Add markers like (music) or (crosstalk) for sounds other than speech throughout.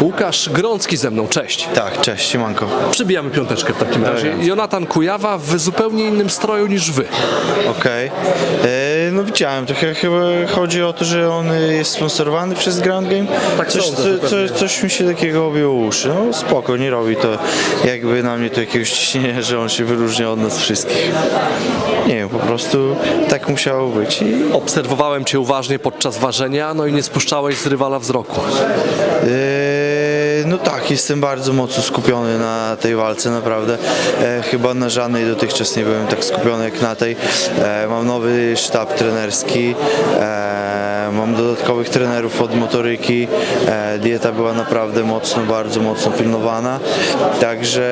Łukasz Grącki ze mną, cześć. Tak, cześć, siemanko. Przybijamy piąteczkę w takim razie. Elegancko. Jonatan Kujawa w zupełnie innym stroju niż wy. Okej. E, No widziałem, to ch- chyba chodzi o to, że on jest sponsorowany przez Grand Game. Tak coś, sądzę, co, coś mi się takiego obiło uszy. No spoko, nie robi to jakby na mnie to jakiegoś ciśnienia, że on się wyróżnia od nas wszystkich. Nie wiem, po prostu tak musiało być i Obserwowałem cię uważnie podczas ważenia, no i nie spuszczałeś z rywala wzroku. Tak, jestem bardzo mocno skupiony na tej walce, naprawdę. E, chyba na żadnej dotychczas nie byłem tak skupiony jak na tej. E, mam nowy sztab trenerski, e, dodatkowych trenerów od motoryki. E, dieta była naprawdę mocno, bardzo mocno pilnowana. Także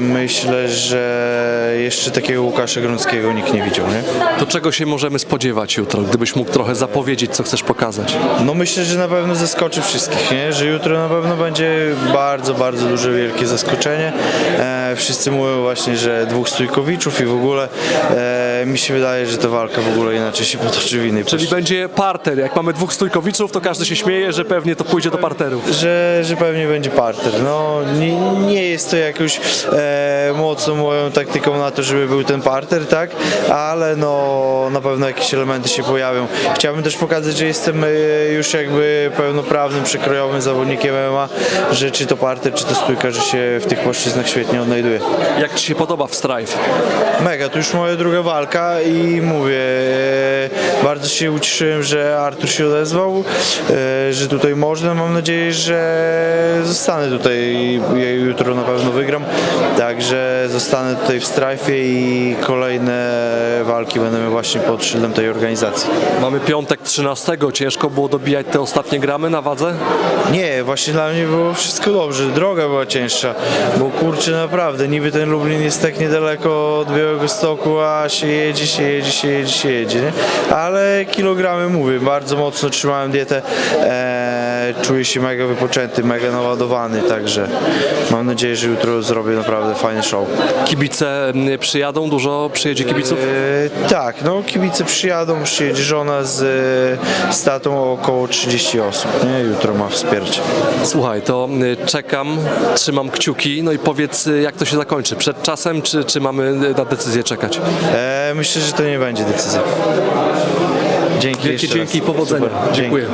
myślę, że jeszcze takiego Łukasza Grąckiego nikt nie widział, nie? To czego się możemy spodziewać jutro, gdybyś mógł trochę zapowiedzieć, co chcesz pokazać? No myślę, że na pewno zaskoczy wszystkich, nie? że jutro na pewno będzie bardzo, bardzo duże, wielkie zaskoczenie. E, wszyscy mówią właśnie, że dwóch stójkowiczów i w ogóle e, mi się wydaje, że ta walka w ogóle inaczej się (laughs) potoczy w innej Czyli będzie parter. Jak mamy dwóch stójkowiczów, to każdy się śmieje, że pewnie to pójdzie do parteru. Że, że pewnie będzie parter. No, nie, nie jest to jakoś e, mocno moją taktyką na to, żeby był ten parter, tak? Ale no na pewno jakieś elementy się pojawią. Chciałbym też pokazać, że jestem e, już jakby pełnoprawnym, przekrojowym zawodnikiem MMA, że czy to parter, czy to stójka, że się w tych płaszczyznach świetnie odnajduję. Jak ci się podoba w Strife? Mega, to już moja druga walka i mówię, e, bardzo się ucieszyłem, że Artur się odezwał, e, że tutaj można, mam nadzieję, że zostanę tutaj, ja jutro na pewno wygram, także zostanę tutaj w strajfie i kolejne walki będę miał właśnie pod szyldem tej organizacji. Mamy piątek 13. Ciężko było dobijać te ostatnie gramy na wadze? Nie, właśnie dla mnie było wszystko dobrze. Droga była cięższa, bo kurczę naprawdę, niby ten Lublin jest tak niedaleko od Białego Stoku, a się jedzie, się jedzie, się jedzie, się jedzie, nie? Ale kilogramy mówię, bardzo mocno trzymałem dietę, e, czuję się mega wypoczęty, mega naładowany, także mam nadzieję, że jutro zrobię naprawdę fajny show. Kibice mm, przyjadą, dużo przyjedzie kibiców? E, tak, no kibice przyjadą, przyjedzie żona z, e, z tatą około 30 osób, nie? Jutro ma wspiercie. Słuchaj, to y, czekam, trzymam kciuki, no i powiedz y, jak to się zakończy, przed czasem czy, czy mamy y, na decyzję czekać? E, myślę, że to nie będzie decyzja. Dzięki Wielkie dzięki i powodzenia. Super. Dziękuję.